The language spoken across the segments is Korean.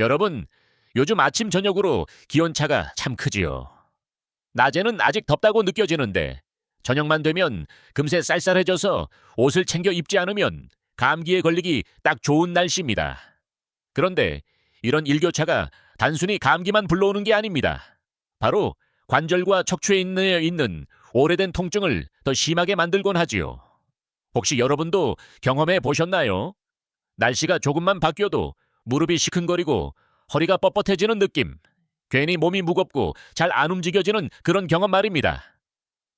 여러분, 요즘 아침 저녁으로 기온차가 참 크지요. 낮에는 아직 덥다고 느껴지는데 저녁만 되면 금세 쌀쌀해져서 옷을 챙겨 입지 않으면 감기에 걸리기 딱 좋은 날씨입니다. 그런데 이런 일교차가 단순히 감기만 불러오는 게 아닙니다. 바로 관절과 척추에 있는, 오래된 통증을 더 심하게 만들곤 하지요. 혹시 여러분도 경험해 보셨나요? 날씨가 조금만 바뀌어도 무릎이 시큰거리고 허리가 뻣뻣해지는 느낌. 괜히 몸이 무겁고 잘 안 움직여지는 그런 경험 말입니다.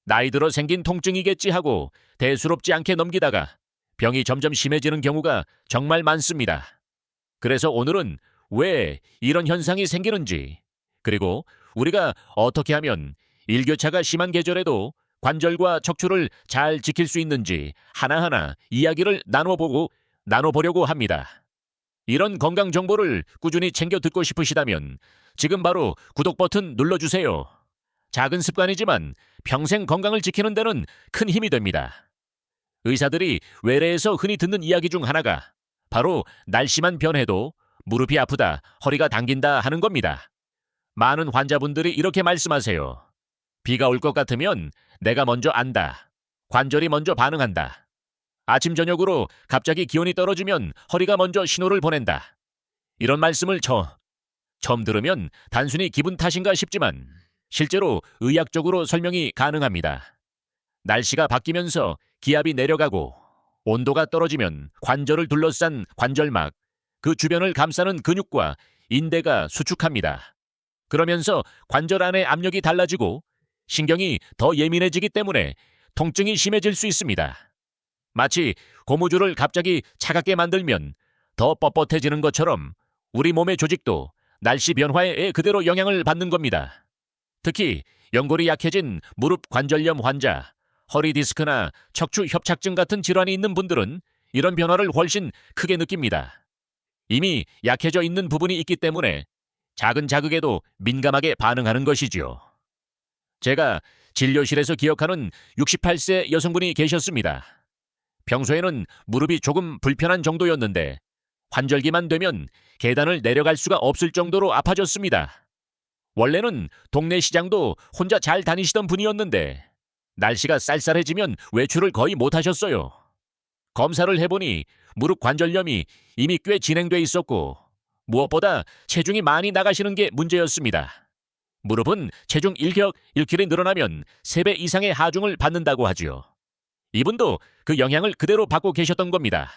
나이 들어 생긴 통증이겠지 하고 대수롭지 않게 넘기다가 병이 점점 심해지는 경우가 정말 많습니다. 그래서 오늘은 왜 이런 현상이 생기는지, 그리고 우리가 어떻게 하면 일교차가 심한 계절에도 관절과 척추를 잘 지킬 수 있는지 하나하나 이야기를 나눠보고 나눠보려고 합니다. 이런 건강 정보를 꾸준히 챙겨 듣고 싶으시다면 지금 바로 구독 버튼 눌러주세요. 작은 습관이지만 평생 건강을 지키는 데는 큰 힘이 됩니다. 의사들이 외래에서 흔히 듣는 이야기 중 하나가 바로 날씨만 변해도 무릎이 아프다, 허리가 당긴다 하는 겁니다. 많은 환자분들이 이렇게 말씀하세요. 비가 올 것 같으면 내가 먼저 안다. 관절이 먼저 반응한다. 아침 저녁으로 갑자기 기온이 떨어지면 허리가 먼저 신호를 보낸다. 이런 말씀을 저 처음 들으면 단순히 기분 탓인가 싶지만 실제로 의학적으로 설명이 가능합니다. 날씨가 바뀌면서 기압이 내려가고 온도가 떨어지면 관절을 둘러싼 관절막, 그 주변을 감싸는 근육과 인대가 수축합니다. 그러면서 관절 안의 압력이 달라지고 신경이 더 예민해지기 때문에 통증이 심해질 수 있습니다. 마치 고무줄을 갑자기 차갑게 만들면 더 뻣뻣해지는 것처럼 우리 몸의 조직도 날씨 변화에 그대로 영향을 받는 겁니다. 특히 연골이 약해진 무릎 관절염 환자, 허리 디스크나 척추 협착증 같은 질환이 있는 분들은 이런 변화를 훨씬 크게 느낍니다. 이미 약해져 있는 부분이 있기 때문에 작은 자극에도 민감하게 반응하는 것이지요. 제가 진료실에서 기억하는 68세 여성분이 계셨습니다. 평소에는 무릎이 조금 불편한 정도였는데 환절기만 되면 계단을 내려갈 수가 없을 정도로 아파졌습니다. 원래는 동네 시장도 혼자 잘 다니시던 분이었는데 날씨가 쌀쌀해지면 외출을 거의 못 하셨어요. 검사를 해보니 무릎 관절염이 이미 꽤 진행돼 있었고 무엇보다 체중이 많이 나가시는 게 문제였습니다. 무릎은 체중 일격 1kg이 늘어나면 3배 이상의 하중을 받는다고 하지요. 이분도 그 영향을 그대로 받고 계셨던 겁니다.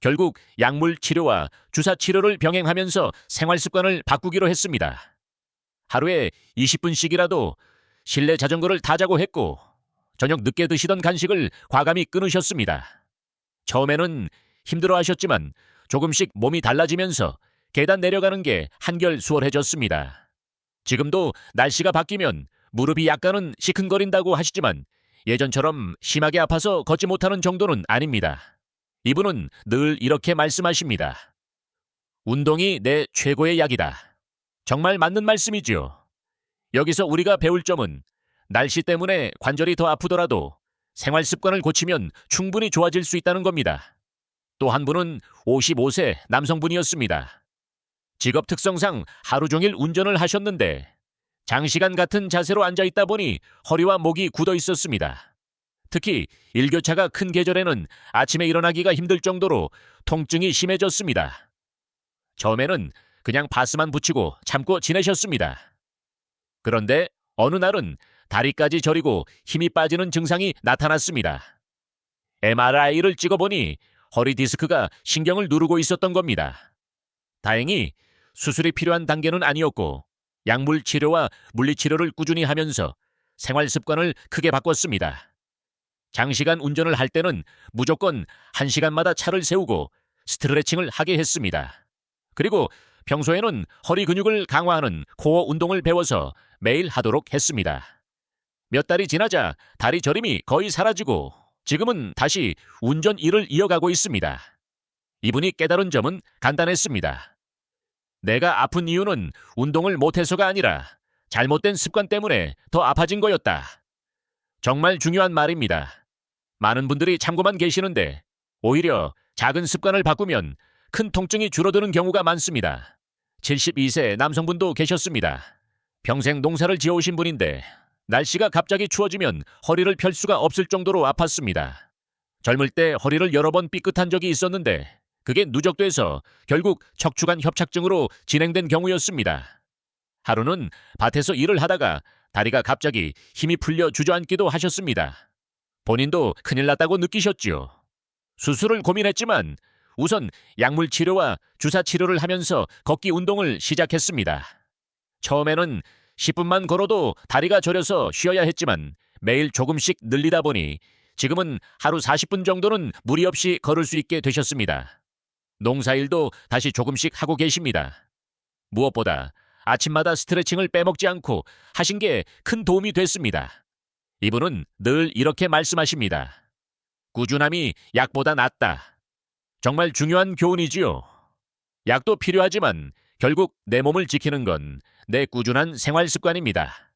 결국 약물 치료와 주사 치료를 병행하면서 생활 습관을 바꾸기로 했습니다. 하루에 20분씩이라도 실내 자전거를 타자고 했고 저녁 늦게 드시던 간식을 과감히 끊으셨습니다. 처음에는 힘들어 하셨지만 조금씩 몸이 달라지면서 계단 내려가는 게 한결 수월해졌습니다. 지금도 날씨가 바뀌면 무릎이 약간은 시큰거린다고 하시지만 예전처럼 심하게 아파서 걷지 못하는 정도는 아닙니다. 이분은 늘 이렇게 말씀하십니다. 운동이 내 최고의 약이다. 정말 맞는 말씀이지요. 여기서 우리가 배울 점은 날씨 때문에 관절이 더 아프더라도 생활 습관을 고치면 충분히 좋아질 수 있다는 겁니다. 또 한 분은 55세 남성분이었습니다. 직업 특성상 하루 종일 운전을 하셨는데 장시간 같은 자세로 앉아 있다 보니 허리와 목이 굳어 있었습니다. 특히 일교차가 큰 계절에는 아침에 일어나기가 힘들 정도로 통증이 심해졌습니다. 처음에는 그냥 파스만 붙이고 참고 지내셨습니다. 그런데 어느 날은 다리까지 저리고 힘이 빠지는 증상이 나타났습니다. MRI를 찍어보니 허리 디스크가 신경을 누르고 있었던 겁니다. 다행히 수술이 필요한 단계는 아니었고 약물 치료와 물리 치료를 꾸준히 하면서 생활 습관을 크게 바꿨습니다. 장시간 운전을 할 때는 무조건 1시간마다 차를 세우고 스트레칭을 하게 했습니다. 그리고 평소에는 허리 근육을 강화하는 코어 운동을 배워서 매일 하도록 했습니다. 몇 달이 지나자 다리 저림이 거의 사라지고 지금은 다시 운전 일을 이어가고 있습니다. 이분이 깨달은 점은 간단했습니다. 내가 아픈 이유는 운동을 못해서가 아니라 잘못된 습관 때문에 더 아파진 거였다. 정말 중요한 말입니다. 많은 분들이 참고만 계시는데 오히려 작은 습관을 바꾸면 큰 통증이 줄어드는 경우가 많습니다. 72세 남성분도 계셨습니다. 평생 농사를 지어오신 분인데 날씨가 갑자기 추워지면 허리를 펼 수가 없을 정도로 아팠습니다. 젊을 때 허리를 여러 번 삐끗한 적이 있었는데 그게 누적돼서 결국 척추관 협착증으로 진행된 경우였습니다. 하루는 밭에서 일을 하다가 다리가 갑자기 힘이 풀려 주저앉기도 하셨습니다. 본인도 큰일 났다고 느끼셨지요. 수술을 고민했지만 우선 약물 치료와 주사 치료를 하면서 걷기 운동을 시작했습니다. 처음에는 10분만 걸어도 다리가 저려서 쉬어야 했지만 매일 조금씩 늘리다 보니 지금은 하루 40분 정도는 무리 없이 걸을 수 있게 되셨습니다. 농사일도 다시 조금씩 하고 계십니다. 무엇보다 아침마다 스트레칭을 빼먹지 않고 하신 게 큰 도움이 됐습니다. 이분은 늘 이렇게 말씀하십니다. 꾸준함이 약보다 낫다. 정말 중요한 교훈이지요. 약도 필요하지만 결국 내 몸을 지키는 건 내 꾸준한 생활 습관입니다.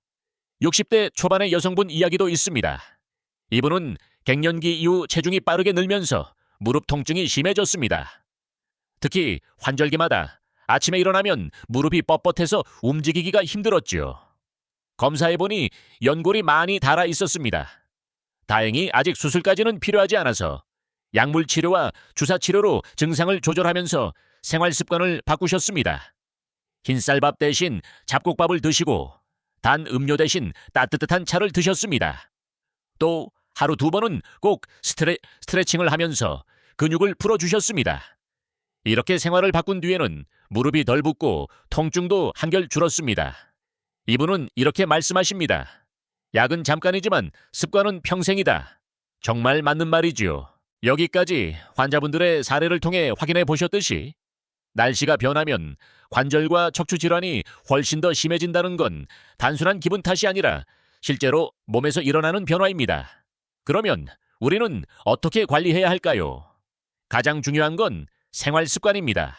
60대 초반의 여성분 이야기도 있습니다. 이분은 갱년기 이후 체중이 빠르게 늘면서 무릎 통증이 심해졌습니다. 특히 환절기마다 아침에 일어나면 무릎이 뻣뻣해서 움직이기가 힘들었지요. 검사해보니 연골이 많이 닳아 있었습니다. 다행히 아직 수술까지는 필요하지 않아서 약물 치료와 주사 치료로 증상을 조절하면서 생활 습관을 바꾸셨습니다. 흰쌀밥 대신 잡곡밥을 드시고 단 음료 대신 따뜻한 차를 드셨습니다. 또 하루 두 번은 꼭 스트레, 스트레칭을 하면서 근육을 풀어주셨습니다. 이렇게 생활을 바꾼 뒤에는 무릎이 덜 붓고 통증도 한결 줄었습니다. 이분은 이렇게 말씀하십니다. 약은 잠깐이지만 습관은 평생이다. 정말 맞는 말이지요. 여기까지 환자분들의 사례를 통해 확인해 보셨듯이 날씨가 변하면 관절과 척추 질환이 훨씬 더 심해진다는 건 단순한 기분 탓이 아니라 실제로 몸에서 일어나는 변화입니다. 그러면 우리는 어떻게 관리해야 할까요? 가장 중요한 건 생활 습관입니다.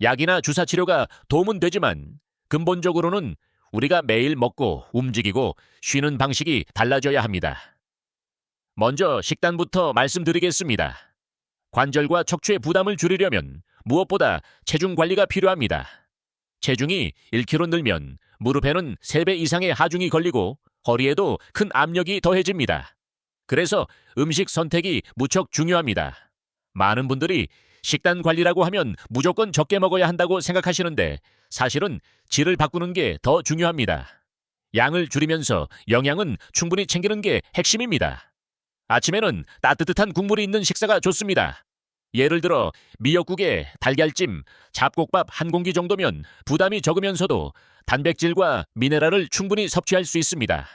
약이나 주사 치료가 도움은 되지만 근본적으로는 우리가 매일 먹고 움직이고 쉬는 방식이 달라져야 합니다. 먼저 식단부터 말씀드리겠습니다. 관절과 척추의 부담을 줄이려면 무엇보다 체중 관리가 필요합니다. 체중이 1kg 늘면 무릎에는 3배 이상의 하중이 걸리고 허리에도 큰 압력이 더해집니다. 그래서 음식 선택이 무척 중요합니다. 많은 분들이 식단 관리라고 하면 무조건 적게 먹어야 한다고 생각하시는데 사실은 질을 바꾸는 게 더 중요합니다. 양을 줄이면서 영양은 충분히 챙기는 게 핵심입니다. 아침에는 따뜻한 국물이 있는 식사가 좋습니다. 예를 들어 미역국에 달걀찜, 잡곡밥 한 공기 정도면 부담이 적으면서도 단백질과 미네랄을 충분히 섭취할 수 있습니다.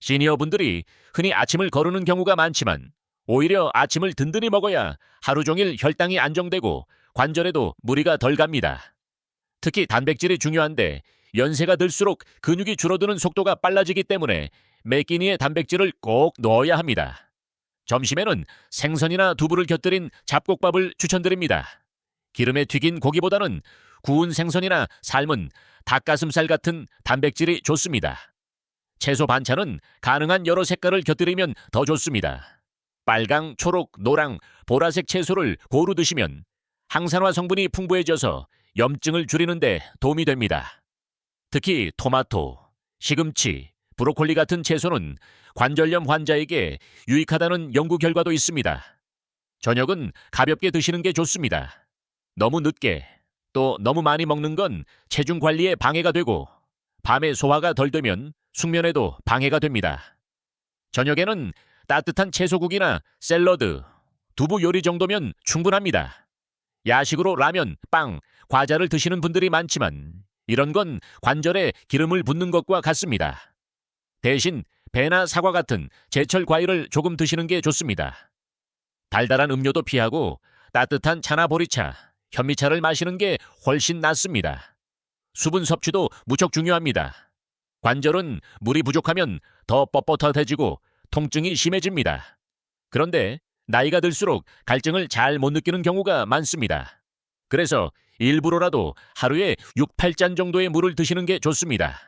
시니어분들이 흔히 아침을 거르는 경우가 많지만 오히려 아침을 든든히 먹어야 하루 종일 혈당이 안정되고 관절에도 무리가 덜 갑니다. 특히 단백질이 중요한데 연세가 들수록 근육이 줄어드는 속도가 빨라지기 때문에 매 끼니의 단백질을 꼭 넣어야 합니다. 점심에는 생선이나 두부를 곁들인 잡곡밥을 추천드립니다. 기름에 튀긴 고기보다는 구운 생선이나 삶은 닭가슴살 같은 단백질이 좋습니다. 채소 반찬은 가능한 여러 색깔을 곁들이면 더 좋습니다. 빨강, 초록, 노랑, 보라색 채소를 고루 드시면 항산화 성분이 풍부해져서 염증을 줄이는데 도움이 됩니다. 특히 토마토, 시금치, 브로콜리 같은 채소는 관절염 환자에게 유익하다는 연구 결과도 있습니다. 저녁은 가볍게 드시는 게 좋습니다. 너무 늦게 또 너무 많이 먹는 건 체중 관리에 방해가 되고 밤에 소화가 덜 되면 숙면에도 방해가 됩니다. 저녁에는 따뜻한 채소국이나 샐러드, 두부 요리 정도면 충분합니다. 야식으로 라면, 빵, 과자를 드시는 분들이 많지만 이런 건 관절에 기름을 붓는 것과 같습니다. 대신 배나 사과 같은 제철 과일을 조금 드시는 게 좋습니다. 달달한 음료도 피하고 따뜻한 차나 보리차, 현미차를 마시는 게 훨씬 낫습니다. 수분 섭취도 무척 중요합니다. 관절은 물이 부족하면 더 뻣뻣해지고 통증이 심해집니다. 그런데 나이가 들수록 갈증을 잘 못 느끼는 경우가 많습니다. 그래서 일부러라도 하루에 6, 8잔 정도의 물을 드시는 게 좋습니다.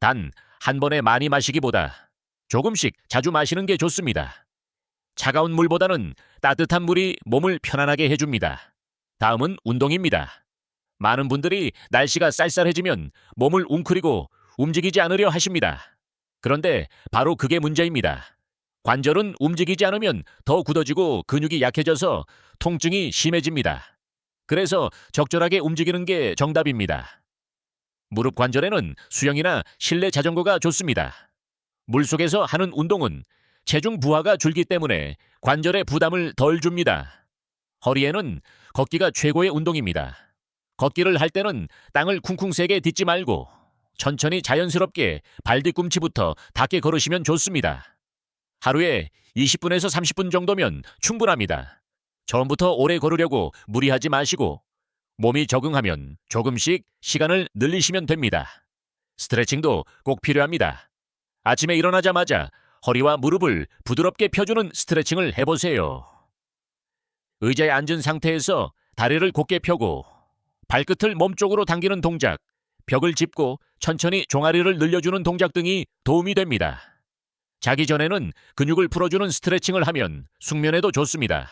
단, 한 번에 많이 마시기보다 조금씩 자주 마시는 게 좋습니다. 차가운 물보다는 따뜻한 물이 몸을 편안하게 해줍니다. 다음은 운동입니다. 많은 분들이 날씨가 쌀쌀해지면 몸을 웅크리고 움직이지 않으려 하십니다. 그런데 바로 그게 문제입니다. 관절은 움직이지 않으면 더 굳어지고 근육이 약해져서 통증이 심해집니다. 그래서 적절하게 움직이는 게 정답입니다. 무릎 관절에는 수영이나 실내 자전거가 좋습니다. 물속에서 하는 운동은 체중 부하가 줄기 때문에 관절에 부담을 덜 줍니다. 허리에는 걷기가 최고의 운동입니다. 걷기를 할 때는 땅을 쿵쿵 세게 딛지 말고 천천히 자연스럽게 발 뒤꿈치부터 닿게 걸으시면 좋습니다. 하루에 20분에서 30분 정도면 충분합니다. 처음부터 오래 걸으려고 무리하지 마시고 몸이 적응하면 조금씩 시간을 늘리시면 됩니다. 스트레칭도 꼭 필요합니다. 아침에 일어나자마자 허리와 무릎을 부드럽게 펴주는 스트레칭을 해보세요. 의자에 앉은 상태에서 다리를 곧게 펴고 발끝을 몸쪽으로 당기는 동작, 벽을 짚고 천천히 종아리를 늘려주는 동작 등이 도움이 됩니다. 자기 전에는 근육을 풀어주는 스트레칭을 하면 숙면에도 좋습니다.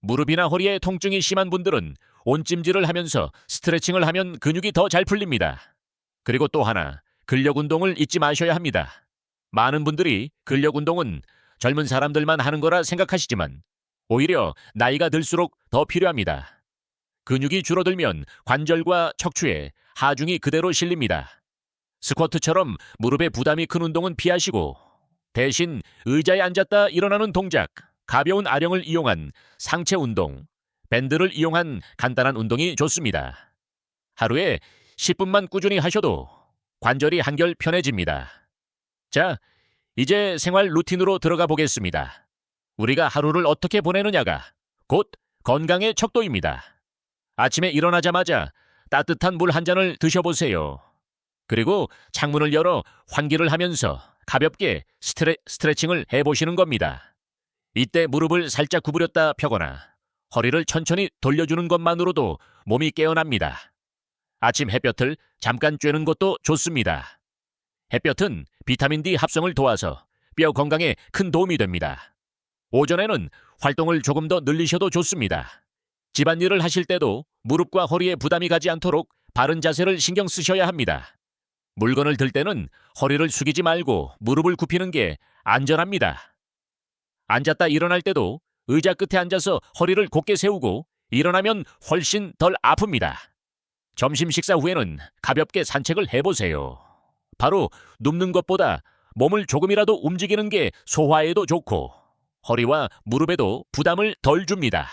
무릎이나 허리에 통증이 심한 분들은 온찜질을 하면서 스트레칭을 하면 근육이 더 잘 풀립니다. 그리고 또 하나, 근력 운동을 잊지 마셔야 합니다. 많은 분들이 근력 운동은 젊은 사람들만 하는 거라 생각하시지만 오히려 나이가 들수록 더 필요합니다. 근육이 줄어들면 관절과 척추에 하중이 그대로 실립니다. 스쿼트처럼 무릎에 부담이 큰 운동은 피하시고 대신 의자에 앉았다 일어나는 동작, 가벼운 아령을 이용한 상체 운동, 밴드를 이용한 간단한 운동이 좋습니다. 하루에 10분만 꾸준히 하셔도 관절이 한결 편해집니다. 자, 이제 생활 루틴으로 들어가 보겠습니다. 우리가 하루를 어떻게 보내느냐가 곧 건강의 척도입니다. 아침에 일어나자마자 따뜻한 물 한 잔을 드셔보세요. 그리고 창문을 열어 환기를 하면서 가볍게 스트레, 스트레칭을 해보시는 겁니다. 이때 무릎을 살짝 구부렸다 펴거나 허리를 천천히 돌려주는 것만으로도 몸이 깨어납니다. 아침 햇볕을 잠깐 쬐는 것도 좋습니다. 햇볕은 비타민 D 합성을 도와서 뼈 건강에 큰 도움이 됩니다. 오전에는 활동을 조금 더 늘리셔도 좋습니다. 집안일을 하실 때도 무릎과 허리에 부담이 가지 않도록 바른 자세를 신경 쓰셔야 합니다. 물건을 들 때는 허리를 숙이지 말고 무릎을 굽히는 게 안전합니다. 앉았다 일어날 때도 의자 끝에 앉아서 허리를 곧게 세우고 일어나면 훨씬 덜 아픕니다. 점심 식사 후에는 가볍게 산책을 해보세요. 바로 눕는 것보다 몸을 조금이라도 움직이는 게 소화에도 좋고 허리와 무릎에도 부담을 덜 줍니다.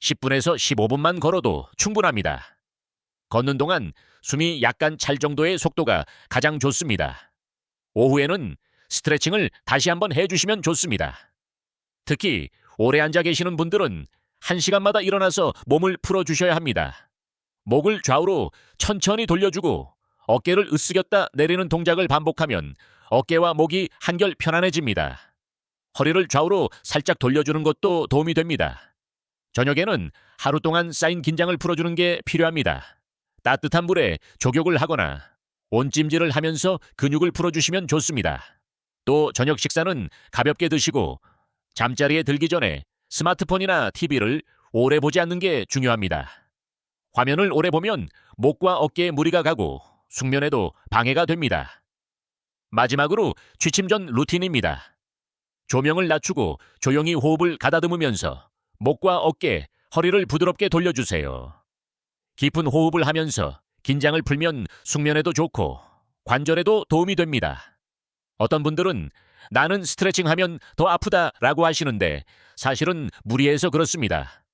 10분에서 15분만 걸어도 충분합니다. 걷는 동안 숨이 약간 찰 정도의 속도가 가장 좋습니다. 오후에는 스트레칭을 다시 한번 해주시면 좋습니다. 특히 오래 앉아 계시는 분들은 1시간마다 일어나서 몸을 풀어주셔야 합니다. 목을 좌우로 천천히 돌려주고 어깨를 으쓱였다 내리는 동작을 반복하면 어깨와 목이 한결 편안해집니다. 허리를 좌우로 살짝 돌려주는 것도 도움이 됩니다. 저녁에는 하루 동안 쌓인 긴장을 풀어주는 게 필요합니다. 따뜻한 물에 족욕을 하거나 온찜질을 하면서 근육을 풀어주시면 좋습니다. 또 저녁 식사는 가볍게 드시고 잠자리에 들기 전에 스마트폰이나 TV를 오래 보지 않는 게 중요합니다. 화면을 오래 보면 목과 어깨에 무리가 가고 숙면에도 방해가 됩니다. 마지막으로 취침 전 루틴입니다. 조명을 낮추고 조용히 호흡을 가다듬으면서 목과 어깨, 허리를 부드럽게 돌려주세요. 깊은 호흡을 하면서 긴장을 풀면 숙면에도 좋고 관절에도 도움이 됩니다. 어떤 분들은 나는 스트레칭 하면 더 아프다 라고 하시는데 사실은 무리해서 그렇습니다.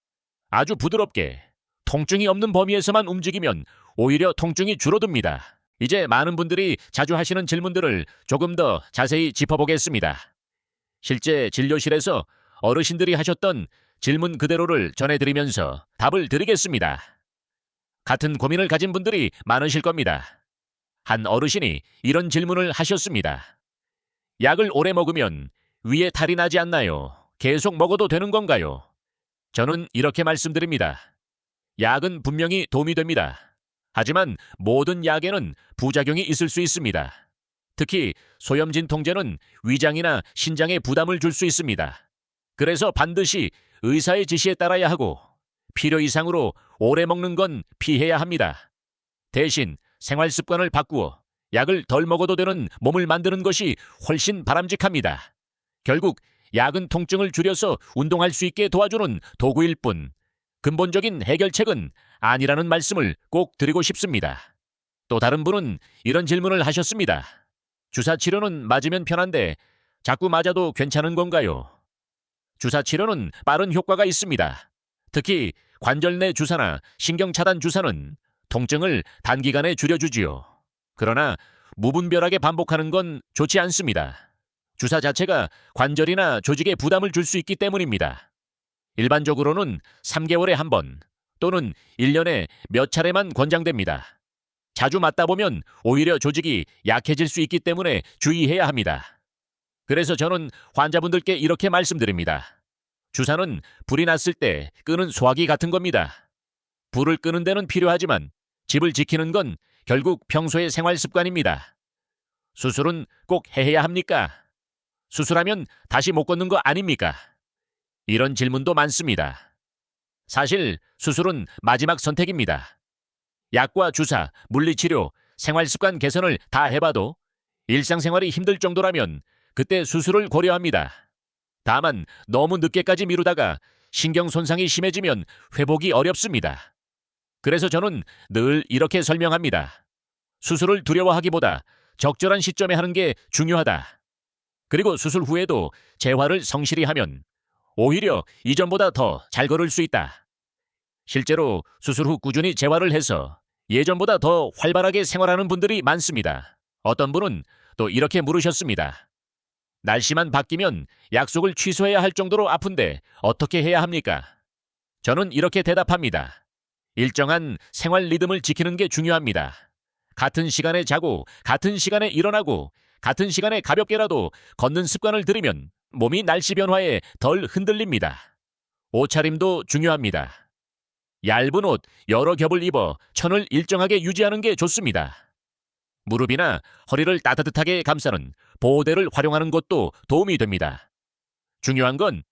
아주 부드럽게 통증이 없는 범위에서만 움직이면 오히려 통증이 줄어듭니다. 이제 많은 분들이 자주 하시는 질문들을 조금 더 자세히 짚어보겠습니다. 실제 진료실에서 어르신들이 하셨던 질문 그대로를 전해드리면서 답을 드리겠습니다. 같은 고민을 가진 분들이 많으실 겁니다. 한 어르신이 이런 질문을 하셨습니다. 약을 오래 먹으면 위에 탈이 나지 않나요? 계속 먹어도 되는 건가요? 저는 이렇게 말씀드립니다. 약은 분명히 도움이 됩니다. 하지만 모든 약에는 부작용이 있을 수 있습니다. 특히 소염 진 통제는 위장이나 신장에 부담을 줄 수 있습니다. 그래서 반드시 의사의 지시에 따라야 하고 필요 이상으로 오래 먹는 건 피해야 합니다. 대신 생활 습관을 바꾸어 약을 덜 먹어도 되는 몸을 만드는 것이 훨씬 바람직합니다. 결국 약은 통증을 줄여서 운동할 수 있게 도와주는 도구일 뿐 근본적인 해결책은 아니라는 말씀을 꼭 드리고 싶습니다. 또 다른 분은 이런 질문을 하셨습니다. 주사 치료는 맞으면 편한데 자꾸 맞아도 괜찮은 건가요? 주사 치료는 빠른 효과가 있습니다. 특히 관절 내 주사나 신경 차단 주사는 통증을 단기간에 줄여주지요. 그러나 무분별하게 반복하는 건 좋지 않습니다. 주사 자체가 관절이나 조직에 부담을 줄 수 있기 때문입니다. 일반적으로는 3개월에 한 번 또는 1년에 몇 차례만 권장됩니다. 자주 맞다 보면 오히려 조직이 약해질 수 있기 때문에 주의해야 합니다. 그래서 저는 환자분들께 이렇게 말씀드립니다. 주사는 불이 났을 때 끄는 소화기 같은 겁니다. 불을 끄는 데는 필요하지만 집을 지키는 건 결국 평소의 생활 습관입니다. 수술은 꼭 해야 합니까? 수술하면 다시 못 걷는 거 아닙니까? 이런 질문도 많습니다. 사실 수술은 마지막 선택입니다. 약과 주사, 물리치료, 생활 습관 개선을 다 해봐도 일상생활이 힘들 정도라면 그때 수술을 고려합니다. 다만 너무 늦게까지 미루다가 신경 손상이 심해지면 회복이 어렵습니다. 그래서 저는 늘 이렇게 설명합니다. 수술을 두려워하기보다 적절한 시점에 하는 게 중요하다. 그리고 수술 후에도 재활을 성실히 하면 오히려 이전보다 더 잘 걸을 수 있다. 실제로 수술 후 꾸준히 재활을 해서 예전보다 더 활발하게 생활하는 분들이 많습니다. 어떤 분은 또 이렇게 물으셨습니다. 날씨만 바뀌면 약속을 취소해야 할 정도로 아픈데 어떻게 해야 합니까? 저는 이렇게 대답합니다. 일정한 생활 리듬을 지키는 게 중요합니다. 같은 시간에 자고, 같은 시간에 일어나고, 같은 시간에 가볍게라도 걷는 습관을 들이면 몸이 날씨 변화에 덜 흔들립니다. 옷차림도 중요합니다. 얇은 옷 여러 겹을 입어 천을 일정하게 유지하는 게 좋습니다. 무릎이나 허리를 따뜻하게 감싸는 보호대를 활용하는 것도 도움이 됩니다. 중요한 건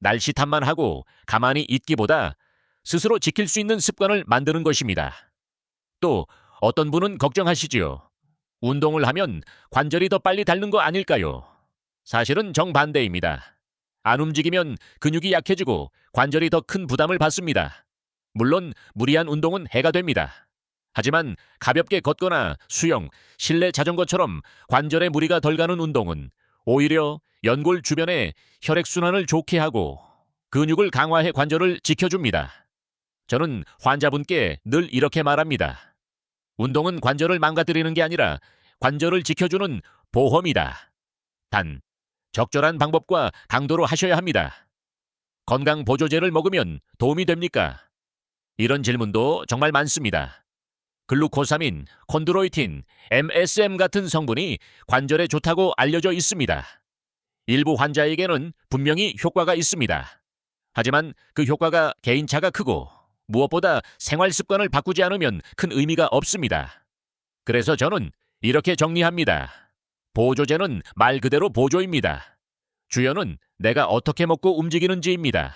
날씨 탓만 하고 가만히 있기보다 스스로 지킬 수 있는 습관을 만드는 것입니다. 또 어떤 분은 걱정하시지요. 운동을 하면 관절이 더 빨리 닳는 거 아닐까요? 사실은 정반대입니다. 안 움직이면 근육이 약해지고 관절이 더 큰 부담을 받습니다. 물론 무리한 운동은 해가 됩니다. 하지만 가볍게 걷거나 수영, 실내 자전거처럼 관절에 무리가 덜 가는 운동은 오히려 연골 주변에 혈액순환을 좋게 하고 근육을 강화해 관절을 지켜줍니다. 저는 환자분께 늘 이렇게 말합니다. 운동은 관절을 망가뜨리는 게 아니라 관절을 지켜주는 보험이다. 단, 적절한 방법과 강도로 하셔야 합니다. 건강 보조제를 먹으면 도움이 됩니까? 이런 질문도 정말 많습니다. 글루코사민, 콘드로이틴, MSM 같은 성분이 관절에 좋다고 알려져 있습니다. 일부 환자에게는 분명히 효과가 있습니다. 하지만 그 효과가 개인차가 크고 무엇보다 생활 습관을 바꾸지 않으면 큰 의미가 없습니다. 그래서 저는 이렇게 정리합니다. 보조제는 말 그대로 보조입니다. 주요는 내가 어떻게 먹고 움직이는지입니다.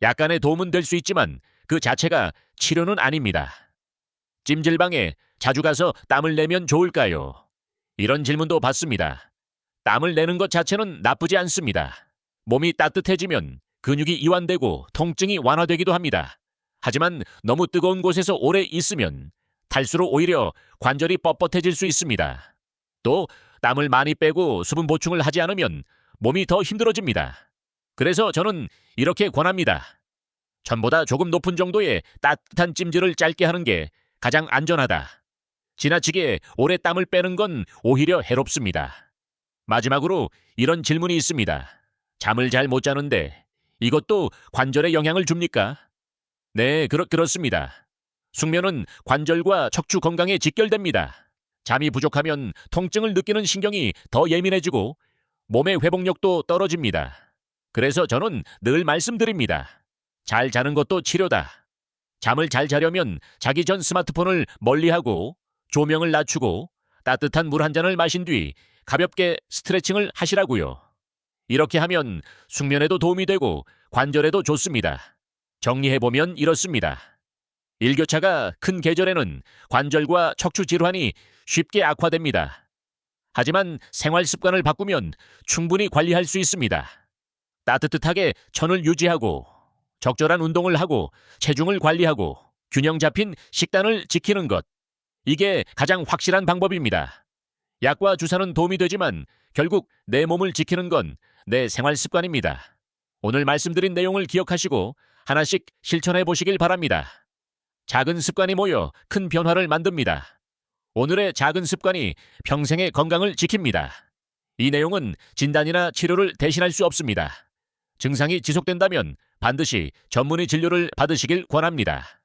약간의 도움은 될 수 있지만 그 자체가 치료는 아닙니다. 찜질방에 자주 가서 땀을 내면 좋을까요? 이런 질문도 받습니다. 땀을 내는 것 자체는 나쁘지 않습니다. 몸이 따뜻해지면 근육이 이완되고 통증이 완화되기도 합니다. 하지만 너무 뜨거운 곳에서 오래 있으면 탈수로 오히려 관절이 뻣뻣해질 수 있습니다. 또 땀을 많이 빼고 수분 보충을 하지 않으면 몸이 더 힘들어집니다. 그래서 저는 이렇게 권합니다. 전보다 조금 높은 정도의 따뜻한 찜질을 짧게 하는 게 가장 안전하다. 지나치게 오래 땀을 빼는 건 오히려 해롭습니다. 마지막으로 이런 질문이 있습니다. 잠을 잘 못 자는데 이것도 관절에 영향을 줍니까? 네, 그렇, 그렇습니다. 숙면은 관절과 척추 건강에 직결됩니다. 잠이 부족하면 통증을 느끼는 신경이 더 예민해지고 몸의 회복력도 떨어집니다. 그래서 저는 늘 말씀드립니다. 잘 자는 것도 치료다. 잠을 잘 자려면 자기 전 스마트폰을 멀리하고 조명을 낮추고 따뜻한 물 한 잔을 마신 뒤 가볍게 스트레칭을 하시라고요. 이렇게 하면 숙면에도 도움이 되고 관절에도 좋습니다. 정리해보면 이렇습니다. 일교차가 큰 계절에는 관절과 척추 질환이 쉽게 악화됩니다. 하지만 생활 습관을 바꾸면 충분히 관리할 수 있습니다. 따뜻하게 천을 유지하고 적절한 운동을 하고 체중을 관리하고 균형 잡힌 식단을 지키는 것. 이게 가장 확실한 방법입니다. 약과 주사는 도움이 되지만 결국 내 몸을 지키는 건 내 생활 습관입니다. 오늘 말씀드린 내용을 기억하시고 하나씩 실천해 보시길 바랍니다. 작은 습관이 모여 큰 변화를 만듭니다. 오늘의 작은 습관이 평생의 건강을 지킵니다. 이 내용은 진단이나 치료를 대신할 수 없습니다. 증상이 지속된다면 반드시 전문의 진료를 받으시길 권합니다.